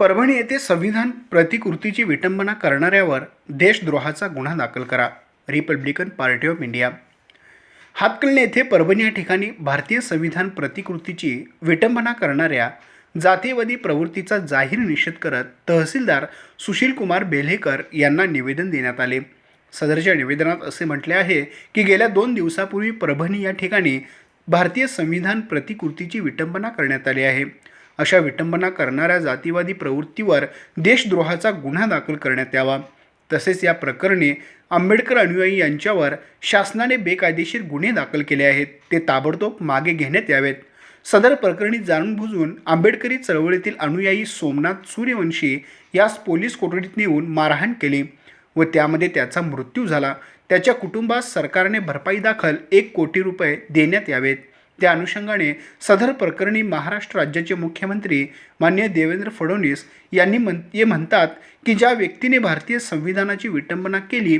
परभणी येथे संविधान प्रतिकृतीची विटंबना करणाऱ्यावर देशद्रोहाचा गुन्हा दाखल करा. Republican Party of India. Hatkalane येथे परभणी या ठिकाणी भारतीय संविधान प्रतिकृतीची विटंबना करणाऱ्या जातीयवादी प्रवृत्तीचा जाहीर निषेध करत तहसीलदार सुशीलकुमार बेल्हेकर यांना निवेदन देण्यात आले. सदरच्या निवेदनात असे म्हटले आहे की गेल्या दोन दिवसापूर्वी परभणी या ठिकाणी भारतीय संविधान प्रतिकृतीची विटंबना करण्यात आली आहे. अशा विटंबना करणाऱ्या जातीवादी प्रवृत्तीवर देशद्रोहाचा गुन्हा दाखल करण्यात यावा. तसेच या प्रकरणी आंबेडकर अनुयायी यांच्यावर शासनाने बेकायदेशीर गुन्हे दाखल केले आहेत. ते ताबडतोब मागे घेण्यात यावेत. सदर प्रकरणी जाणून बुजून आंबेडकरी चळवळीतील अनुयायी सोमनाथ सूर्यवंशी यास पोलीस कोठडीत नेऊन मारहाण केली व त्यामध्ये त्याचा मृत्यू झाला. त्याच्या कुटुंबास सरकारने भरपाई दाखल एक कोटी रुपये देण्यात यावेत. त्या अनुषंगाने सदर प्रकरणी महाराष्ट्र राज्याचे मुख्यमंत्री मान्य देवेंद्र फडणवीस यांनी म्हण ये म्हणतात की ज्या व्यक्तीने भारतीय संविधानाची विटंबना केली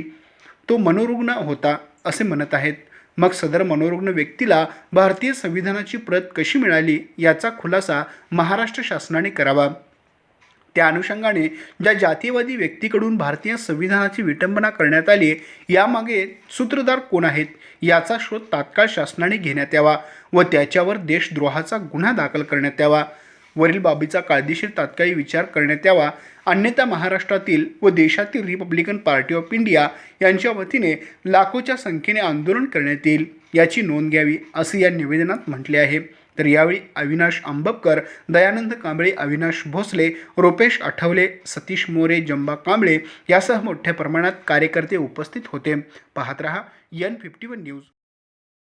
तो मनोरुग्ण होता असे म्हणत आहेत. मग सदर मनोरुग्ण व्यक्तीला भारतीय संविधानाची प्रत कशी मिळाली याचा खुलासा महाराष्ट्र शासनाने करावा. त्या अनुषंगाने ज्या जातीयवादी व्यक्तीकडून भारतीय संविधानाची विटंबना करण्यात आली यामागे सूत्रधार कोण आहेत याचा शोध तात्काळ शासनाने घेण्यात यावा व त्याच्यावर देशद्रोहाचा गुन्हा दाखल करण्यात यावा. वरील बाबीचा कायदेशीर तात्काळी विचार करण्यात यावा. अन्यथा महाराष्ट्रातील व देशातील रिपब्लिकन पार्टी ऑफ इंडिया यांच्या वतीने लाखोच्या संख्येने आंदोलन करण्यात येईल याची नोंद घ्यावी असे या निवेदनात म्हटले आहे. तर यावेळी अविनाश आंबपकर दयानंद कांबळे अविनाश भोसले रुपेश आठवले सतीश मोरे जंबा कांबळे यासह मोठ्या प्रमाणात कार्यकर्ते उपस्थित होते. पाहत रहा एन फिफ्टी वन न्यूज